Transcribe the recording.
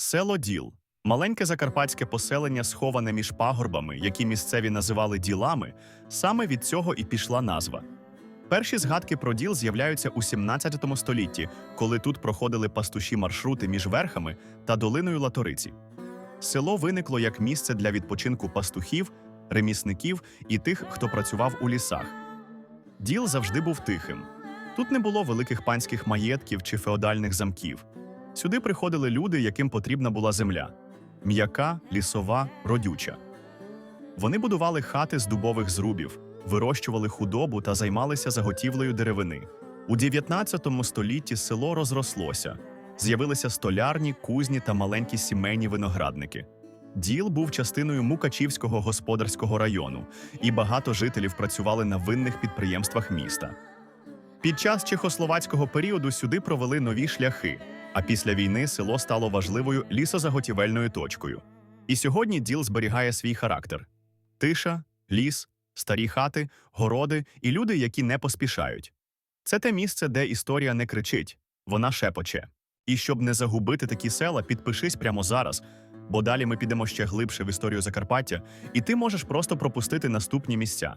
Село Діл маленьке закарпатське поселення, сховане між пагорбами, які місцеві називали ділами. Саме від цього і пішла назва. Перші згадки про діл з'являються у 17 столітті, коли тут проходили пастуші маршрути між верхами та долиною Латориці. Село виникло як місце для відпочинку пастухів, ремісників і тих, хто працював у лісах. Діл завжди був тихим. Тут не було великих панських маєтків чи феодальних замків. Сюди приходили люди, яким потрібна була земля м'яка, лісова, родюча. Вони будували хати з дубових зрубів, вирощували худобу та займалися заготівлею деревини. У 19 столітті село розрослося. З'явилися столярні, кузні та маленькі сімейні виноградники. Діл був частиною Мукачівського господарського району, і багато жителів працювали на винних підприємствах міста. Під час чехословацького періоду сюди провели нові шляхи, а після війни село стало важливою лісозаготівельною точкою. І сьогодні діл зберігає свій характер: тиша, ліс, старі хати, городи і люди, які не поспішають. Це те місце, де історія не кричить, вона шепоче. І щоб не загубити такі села, підпишись прямо зараз, бо далі ми підемо ще глибше в історію Закарпаття, і ти можеш просто пропустити наступні місця.